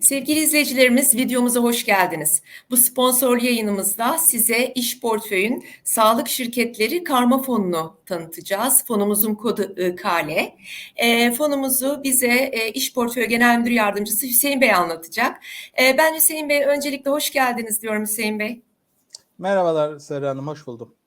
Sevgili izleyicilerimiz videomuza hoş geldiniz. Bu sponsor yayınımızda size iş portföyün sağlık şirketleri karma fonunu tanıtacağız. Fonumuzun kodu IKL. E, fonumuzu bize e, iş portföy genel müdür yardımcısı Hüseyin Bey anlatacak. E, ben Hüseyin Bey öncelikle hoş geldiniz diyorum Hüseyin Bey. Merhabalar Serra Hanım, hoş buldum.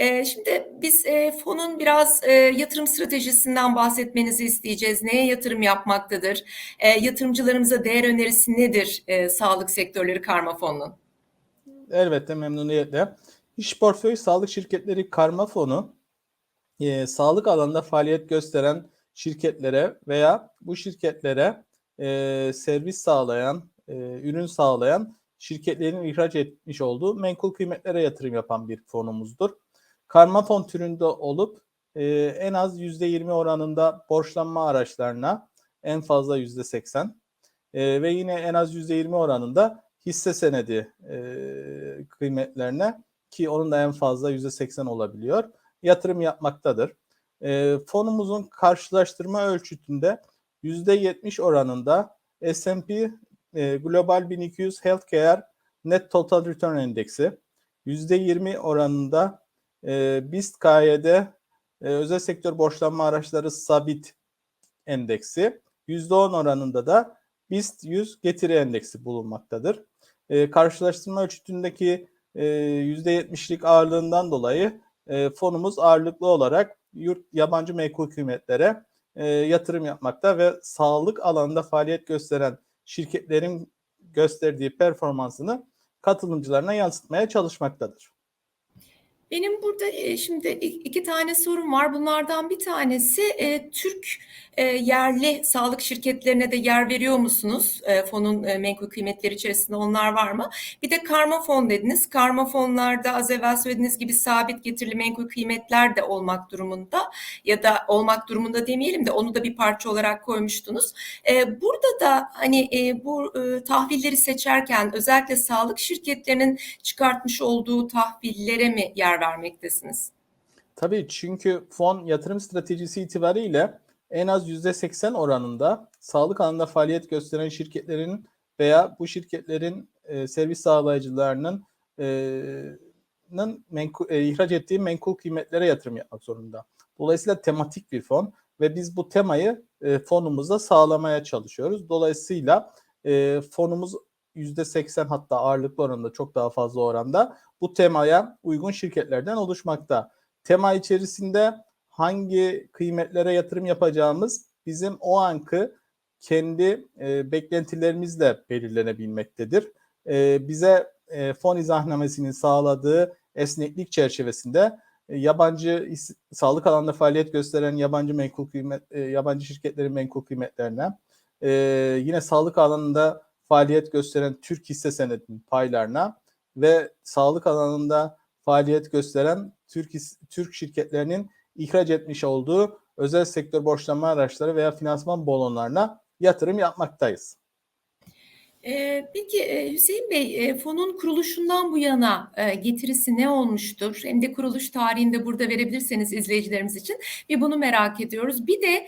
Ee, şimdi biz e, fonun biraz e, yatırım stratejisinden bahsetmenizi isteyeceğiz. Neye yatırım yapmaktadır? E, yatırımcılarımıza değer önerisi nedir sağlık sektörleri karma fonunun? Elbette memnuniyetle. İş portföy sağlık şirketleri karma fonu sağlık alanında faaliyet gösteren şirketlere veya bu şirketlere servis sağlayan, ürün sağlayan şirketlerin ihraç etmiş olduğu menkul kıymetlere yatırım yapan bir fonumuzdur karma fon türünde olup e, en az %20 oranında borçlanma araçlarına en fazla %80 e, ve yine en az %20 oranında hisse senedi e, kıymetlerine ki onun da en fazla %80 olabiliyor yatırım yapmaktadır. E, fonumuzun karşılaştırma ölçütünde %70 oranında S&P e, Global 1200 Healthcare Net Total Return Endeksi, %20 oranında e, BIST KYD e, özel sektör borçlanma araçları sabit endeksi %10 oranında da BIST 100 getiri endeksi bulunmaktadır. E, karşılaştırma ölçütündeki e, %70'lik ağırlığından dolayı e, fonumuz ağırlıklı olarak yurt yabancı menkul kıymetlere e, yatırım yapmakta ve sağlık alanında faaliyet gösteren şirketlerin gösterdiği performansını katılımcılarına yansıtmaya çalışmaktadır. Benim burada e, şimdi iki tane sorum var. Bunlardan bir tanesi e, Türk e, yerli sağlık şirketlerine de yer veriyor musunuz? Fonun menkul kıymetleri içerisinde onlar var mı? Bir de karma fon dediniz. Karma fonlarda az evvel söylediğiniz gibi sabit getirili menkul kıymetler de olmak durumunda ya da olmak durumunda demeyelim de onu da bir parça olarak koymuştunuz. Burada da hani bu tahvilleri seçerken özellikle sağlık şirketlerinin çıkartmış olduğu tahvillere mi yer vermektesiniz? Tabii çünkü fon yatırım stratejisi itibariyle en az %80 oranında sağlık alanında faaliyet gösteren şirketlerin veya bu şirketlerin e, servis sağlayıcılarının e, menkul, e, ihraç ettiği menkul kıymetlere yatırım yapmak zorunda. Dolayısıyla tematik bir fon ve biz bu temayı e, fonumuzda sağlamaya çalışıyoruz. Dolayısıyla e, fonumuz %80 hatta ağırlıklı oranında çok daha fazla oranda bu temaya uygun şirketlerden oluşmakta. Tema içerisinde hangi kıymetlere yatırım yapacağımız bizim o ankı kendi e, beklentilerimizle belirlenebilmektedir. E, bize e, fon izahnamesinin sağladığı esneklik çerçevesinde e, yabancı sağlık alanında faaliyet gösteren yabancı menkul kıymet e, yabancı şirketlerin menkul kıymetlerine e, yine sağlık alanında faaliyet gösteren Türk hisse senedinin paylarına ve sağlık alanında faaliyet gösteren Türk Türk şirketlerinin ihraç etmiş olduğu özel sektör borçlanma araçları veya finansman balonlarına yatırım yapmaktayız. Ee, peki Hüseyin Bey, fonun kuruluşundan bu yana getirisi ne olmuştur? Hem de kuruluş tarihinde burada verebilirseniz izleyicilerimiz için bir bunu merak ediyoruz. Bir de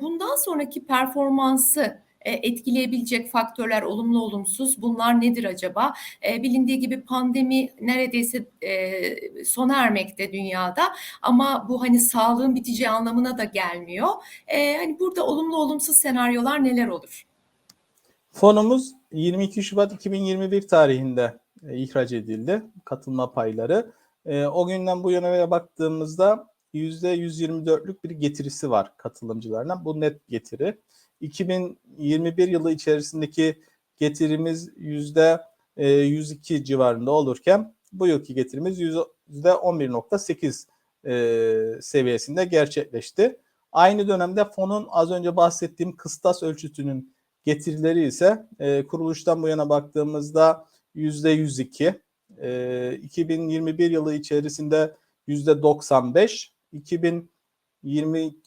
bundan sonraki performansı e, etkileyebilecek faktörler olumlu olumsuz bunlar nedir acaba? E, bilindiği gibi pandemi neredeyse e, sona ermekte dünyada ama bu hani sağlığın biteceği anlamına da gelmiyor. Hani burada olumlu olumsuz senaryolar neler olur? Fonumuz 22 Şubat 2021 tarihinde ihraç edildi katılma payları. O günden bu yana baktığımızda %124'lük bir getirisi var katılımcılarına. Bu net getiri. 2021 yılı içerisindeki getirimiz yüzde 102 e, civarında olurken bu yılki getirimiz yüzde 11.8 e, seviyesinde gerçekleşti. Aynı dönemde fonun az önce bahsettiğim kıstas ölçütünün getirileri ise e, kuruluştan bu yana baktığımızda yüzde 102, 2021 yılı içerisinde yüzde 95, 2022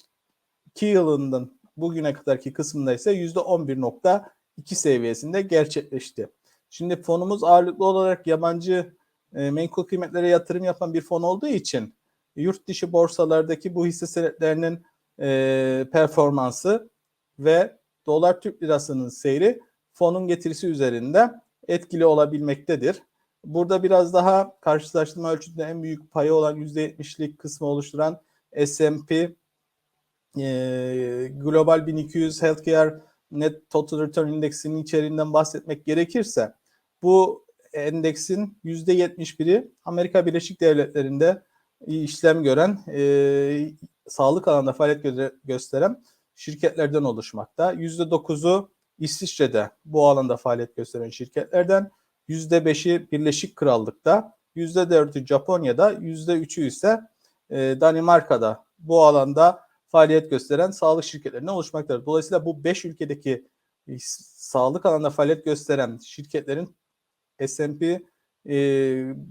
yılının bugüne kadarki kısmında ise %11.2 seviyesinde gerçekleşti. Şimdi fonumuz ağırlıklı olarak yabancı e, menkul kıymetlere yatırım yapan bir fon olduğu için yurt dışı borsalardaki bu hisse senetlerinin e, performansı ve dolar Türk lirasının seyri fonun getirisi üzerinde etkili olabilmektedir. Burada biraz daha karşılaştırma ölçütünde en büyük payı olan %70'lik kısmı oluşturan S&P e, Global 1200 Healthcare Net Total Return Indeksinin içeriğinden bahsetmek gerekirse bu endeksin %71'i Amerika Birleşik Devletleri'nde işlem gören, e, sağlık alanında faaliyet gö- gösteren şirketlerden oluşmakta. %9'u İsviçre'de bu alanda faaliyet gösteren şirketlerden, %5'i Birleşik Krallık'ta, %4'ü Japonya'da, %3'ü ise e, Danimarka'da bu alanda faaliyet gösteren sağlık şirketlerinden oluşmaktadır. Dolayısıyla bu 5 ülkedeki e, sağlık alanında faaliyet gösteren şirketlerin S&P e,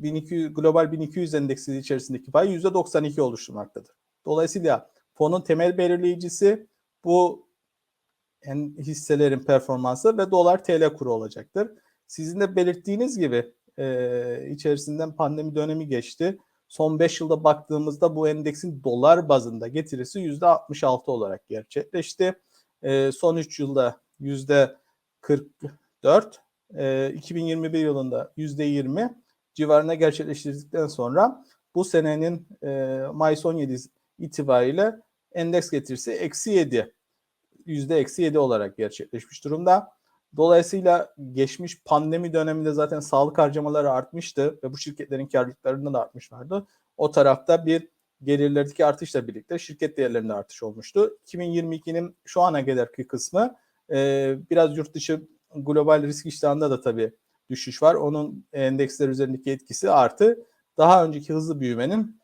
1200, Global 1200 endeksi içerisindeki payı %92 oluşturmaktadır. Dolayısıyla fonun temel belirleyicisi bu en hisselerin performansı ve dolar TL kuru olacaktır. Sizin de belirttiğiniz gibi e, içerisinden pandemi dönemi geçti. Son 5 yılda baktığımızda bu endeksin dolar bazında getirisi %66 olarak gerçekleşti. E, son 3 yılda %44, e, 2021 yılında %20 civarına gerçekleştirdikten sonra bu senenin e, Mayıs 17 itibariyle endeks getirisi eksi 7 yüzde eksi 7 olarak gerçekleşmiş durumda. Dolayısıyla geçmiş pandemi döneminde zaten sağlık harcamaları artmıştı ve bu şirketlerin karlılıklarında da artmışlardı. O tarafta bir gelirlerdeki artışla birlikte şirket değerlerinde artış olmuştu. 2022'nin şu ana kadarki kısmı e, biraz yurt dışı global risk iştahında da tabii düşüş var. Onun endeksler üzerindeki etkisi artı daha önceki hızlı büyümenin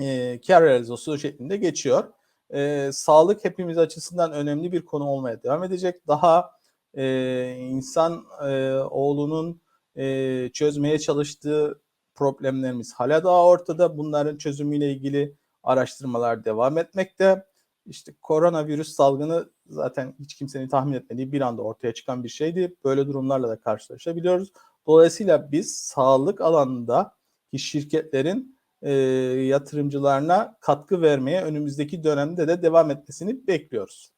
e, kar realizasyonu şeklinde geçiyor. E, sağlık hepimiz açısından önemli bir konu olmaya devam edecek. Daha e, insan e, oğlunun e, çözmeye çalıştığı problemlerimiz hala daha ortada. Bunların çözümüyle ilgili araştırmalar devam etmekte. İşte koronavirüs salgını zaten hiç kimsenin tahmin etmediği bir anda ortaya çıkan bir şeydi. Böyle durumlarla da karşılaşabiliyoruz. Dolayısıyla biz sağlık alanında şirketlerin e, yatırımcılarına katkı vermeye önümüzdeki dönemde de devam etmesini bekliyoruz.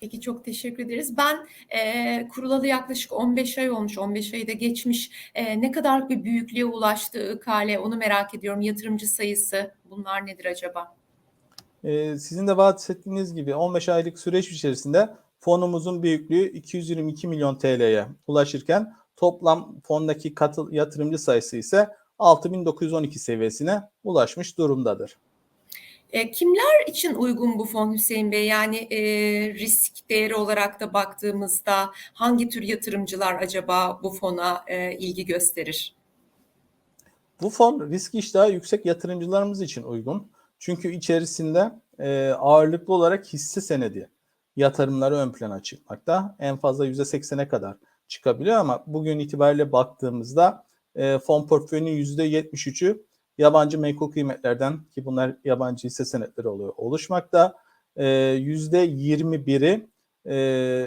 Peki çok teşekkür ederiz. Ben e, kurulalı yaklaşık 15 ay olmuş, 15 ayı da geçmiş. E, ne kadar bir büyüklüğe ulaştı IKL onu merak ediyorum. Yatırımcı sayısı bunlar nedir acaba? Ee, sizin de bahsettiğiniz gibi 15 aylık süreç içerisinde fonumuzun büyüklüğü 222 milyon TL'ye ulaşırken toplam fondaki katıl yatırımcı sayısı ise 6912 seviyesine ulaşmış durumdadır. E, kimler için uygun bu fon Hüseyin Bey? Yani e, risk değeri olarak da baktığımızda hangi tür yatırımcılar acaba bu fona e, ilgi gösterir? Bu fon risk iştahı yüksek yatırımcılarımız için uygun. Çünkü içerisinde e, ağırlıklı olarak hisse senedi yatırımları ön plana çıkmakta. En fazla %80'e kadar çıkabiliyor ama bugün itibariyle baktığımızda e, fon portföyünün %73'ü yabancı menkul kıymetlerden ki bunlar yabancı hisse senetleri oluyor oluşmakta. E, %21'i e,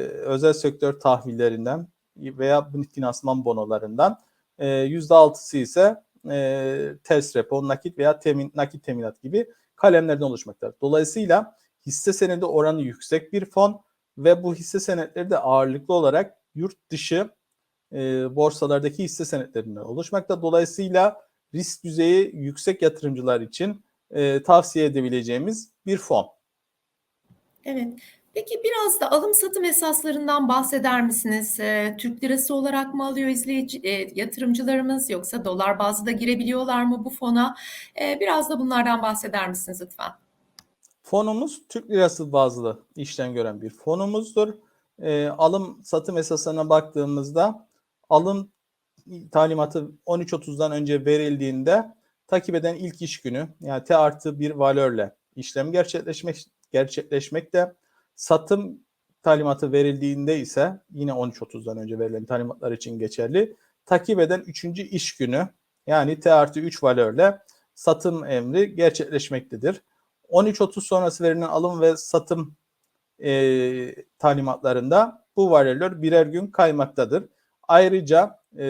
özel sektör tahvillerinden veya finansman bonolarından e, %6'sı ise e, ters repo, nakit veya temin, nakit teminat gibi kalemlerden oluşmaktadır. Dolayısıyla hisse senedi oranı yüksek bir fon ve bu hisse senetleri de ağırlıklı olarak yurt dışı e, borsalardaki hisse senetlerinden oluşmakta. Dolayısıyla risk düzeyi yüksek yatırımcılar için e, tavsiye edebileceğimiz bir fon. Evet. Peki biraz da alım satım esaslarından bahseder misiniz? E, Türk lirası olarak mı alıyor izleyici, e, yatırımcılarımız yoksa dolar bazlı da girebiliyorlar mı bu fona? E, biraz da bunlardan bahseder misiniz lütfen? Fonumuz Türk lirası bazlı işlem gören bir fonumuzdur. E, alım satım esaslarına baktığımızda alım talimatı 13.30'dan önce verildiğinde takip eden ilk iş günü yani T artı bir valörle işlem gerçekleşmek gerçekleşmekte. Satım talimatı verildiğinde ise yine 13.30'dan önce verilen talimatlar için geçerli. Takip eden 3. iş günü yani T artı 3 valörle satım emri gerçekleşmektedir. 13.30 sonrası verilen alım ve satım e, talimatlarında bu valörler birer gün kaymaktadır. Ayrıca e,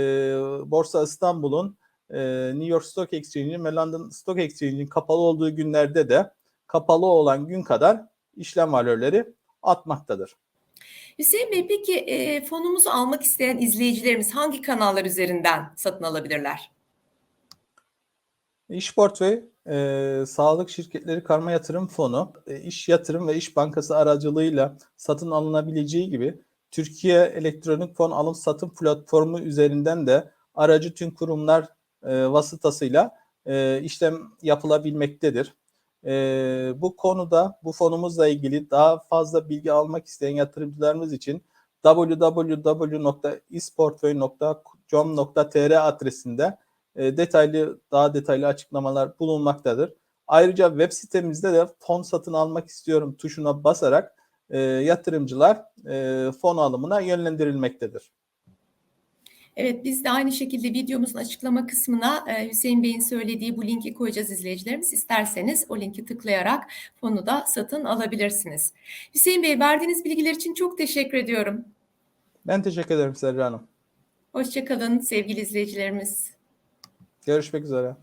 Borsa İstanbul'un e, New York Stock Exchange'in ve London Stock Exchange'in kapalı olduğu günlerde de kapalı olan gün kadar işlem valörleri atmaktadır. Hüseyin Bey peki e, fonumuzu almak isteyen izleyicilerimiz hangi kanallar üzerinden satın alabilirler? İş Portföy, e, Sağlık Şirketleri Karma Yatırım Fonu, e, İş Yatırım ve İş Bankası aracılığıyla satın alınabileceği gibi Türkiye Elektronik Fon Alım Satım Platformu üzerinden de aracı tüm kurumlar e, vasıtasıyla e, işlem yapılabilmektedir. E, bu konuda bu fonumuzla ilgili daha fazla bilgi almak isteyen yatırımcılarımız için www.isportföy.com.tr adresinde e, detaylı daha detaylı açıklamalar bulunmaktadır. Ayrıca web sitemizde de fon satın almak istiyorum tuşuna basarak e, yatırımcılar e, fon alımına yönlendirilmektedir. Evet biz de aynı şekilde videomuzun açıklama kısmına e, Hüseyin Bey'in söylediği bu linki koyacağız izleyicilerimiz. İsterseniz o linki tıklayarak fonu da satın alabilirsiniz. Hüseyin Bey verdiğiniz bilgiler için çok teşekkür ediyorum. Ben teşekkür ederim Serra Hanım. Hoşçakalın sevgili izleyicilerimiz. Görüşmek üzere.